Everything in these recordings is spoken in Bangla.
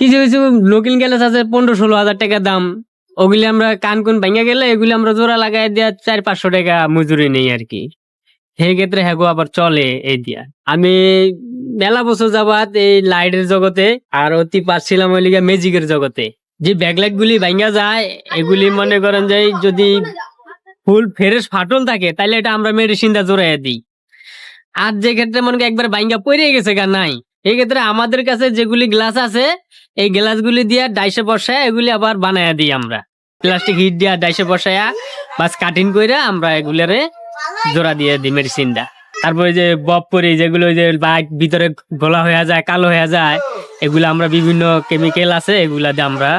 কিছু কিছু লোকাল গ্যালাস আছে, পনেরো ষোলো হাজার টাকা দাম। ওগুলি আমরা কান কোন ভাঙা গেলে এগুলি আমরা জোড়া লাগাই দিয়া চার পাঁচশো টাকা মজুরি নেই আর কি। সেই ক্ষেত্রে হ্যাগো আবার চলে এই দিয়া। আমি মেলা বছর যাবাত এই লাইটের জগতে আর অতি পারছিলাম ওই লিগে ম্যাজিকের জগতে। যে ব্যাকলাইট গুলি ভাঙ্গা যায়, এগুলি মনে করেন যে যদি ফুল ফ্রেশ ফাটল থাকে তাহলে এটা আমরা মেডিসিন দা জোড়াই দিই। আর যে ক্ষেত্রে মনে একবার ভাঙ্গা পড়ে গেছে গা নাই এই ক্ষেত্রে আমাদের কাছে যেগুলি গ্লাস আছে, এই গ্লাসগুলি দিয়ে ডাইসে বসায় এগুলি আবার বানায় দিই আমরা। প্লাস্টিক হিট দিয়া ডাইসে বসায়া বাস কাটিং কইরা আমরা এগুলারে জোড়া দিয়ে দিই মেডিসিনটা তারপরে যে বব করি যেগুলো যে বাইক ভিতরে গোলা হয়ে যায়, কালো হয়ে যায়, এগুলো আমরা বিভিন্ন কেমিক্যাল আছে, এগুলা দিয়ে আমরা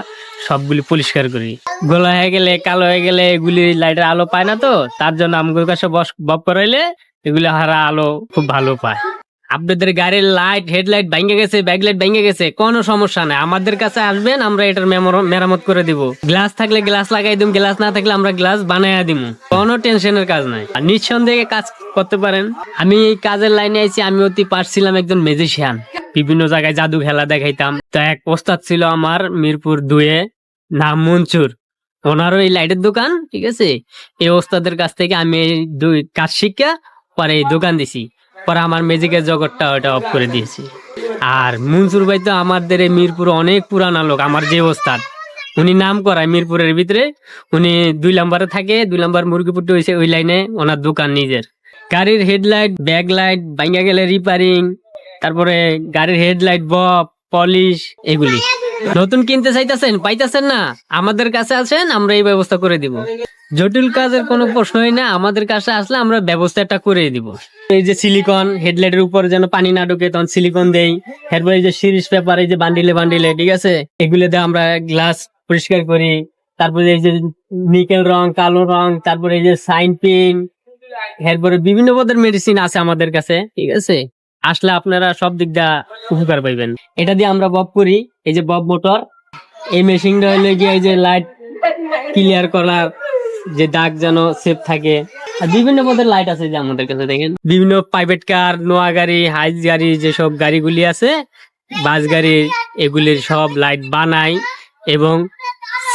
সবগুলি পরিষ্কার করি। গোলা হয়ে গেলে, কালো হয়ে গেলে এগুলি লাইটের আলো পায় না তো, তার জন্য আমাদের কাছে বব করাইলে এগুলি হারা আলো খুব ভালো পায়। আপনাদের গাড়ির লাইট হেডলাইট ভেঙে গেছে ব্যাকলাইট ভেঙে গেছে, কোনো সমস্যা নাই। আমাদের কাছে আসবেন, আমরা এটার মেরামত করে দিব। গ্লাস থাকলে গ্লাস লাগাই দিম গ্লাস না থাকলে আমরা গ্লাস বানাইয়া দিব কোনো টেনশনের কাজ নাই। আর নিঃসন্দেহে কাজ করতে পারেন। আমি এই কাজের লাইনে আইছি, আমি অতি পারছিলাম একজন ম্যাজিশিয়ান বিভিন্ন জায়গায় জাদু খেলা দেখাইতাম। তো এক ওস্তাদ ছিল আমার মিরপুর দুয়ে, নাম মনসুর। ওনারও এই লাইটের দোকান, ঠিক আছে? এই ওস্তাদের কাছ থেকে আমি এই দুই কাজ শিক্ষা, পরে এই দোকান দিছি। পরে আমার ম্যাজিকের জগৎটা ওটা অফ করে দিয়েছি। আর মনসুর ভাই তো আমাদের এই মিরপুর অনেক পুরানা লোক, আমার যে ওস্তাদ। উনি নাম করায় মিরপুরের ভিতরে। উনি দুই নম্বরে থাকে, দুই নম্বর মুরগিপুটি হয়েছে ওই লাইনে ওনার দোকান নিজের। গাড়ির হেডলাইট ব্যাক লাইট ভাঙ্গা গেলে রিপেয়ারিং তারপরে গাড়ির হেডলাইট বব পলিশ এগুলি। নতুন কিনতে চাইতেছেন, পাইতেছেন না। আমাদের কাছে আছেন আমরা এই ব্যবস্থা করে দিব। জটিল কাজের কোনো প্রশ্নই না, আমাদের কাছে আসলে আমরা ব্যবস্থাটা করে দিব। এই যে সিলিকন হেডলাইটের উপর যেন পানি না ঢুকে, তখন সিলিকন দেই। এরপরে এই যে সিরিজ পেপার এই যে বান্ডিলে বান্ডিলে ঠিক আছে? এগুলো দিয়ে আমরা গ্লাস পরিষ্কার করি। তারপরে এই যে নিকেল রং, কালো রং, তারপরে এই যে সাইন পিন এরপরে বিভিন্ন পদের মেডিসিন আছে আমাদের কাছে, ঠিক আছে? আসলে আপনারা সব দিক দা উপকার পাইবেন। এটা দিয়ে আমরা বব করি, এই যে বব মোটর এই মেশিনটা হইলে গিয়ে এই যে লাইট ক্লিয়ার করার যে দাগ যেন সেফ থাকে। বিভিন্ন পদের লাইট আছে যে আমাদের কাছে, দেখেন। বিভিন্ন প্রাইভেট কার নোয়া গাড়ি হাইজ গাড়ি যেসব গাড়িগুলি আছে বাস গাড়ি, এগুলির সব লাইট বানাই এবং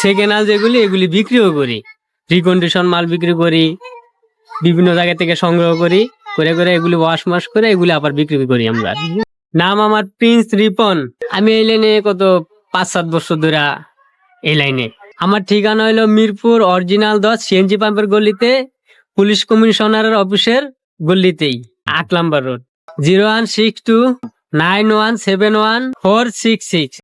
সেকেন্ড যেগুলি, এগুলি বিক্রিও করি। রিকন্ডিশন মাল বিক্রি করি, বিভিন্ন জায়গা থেকে সংগ্রহ করি। করে করে এগুলি ওয়াশ মাস করে এগুলি আবার বিক্রি করি আমরা। নাম আমার প্রিন্স রিপন আমি এই লাইনে কত পাঁচ, সাত বছর ধরে এই লাইনে আমার ঠিকানা হলো মিরপুর অরিজিনাল দশ সিএনজি পাম্পের গলিতে, পুলিশ কমিশনারের অফিসের গলিতেই, আট number road zero one six two nine one seven one four six six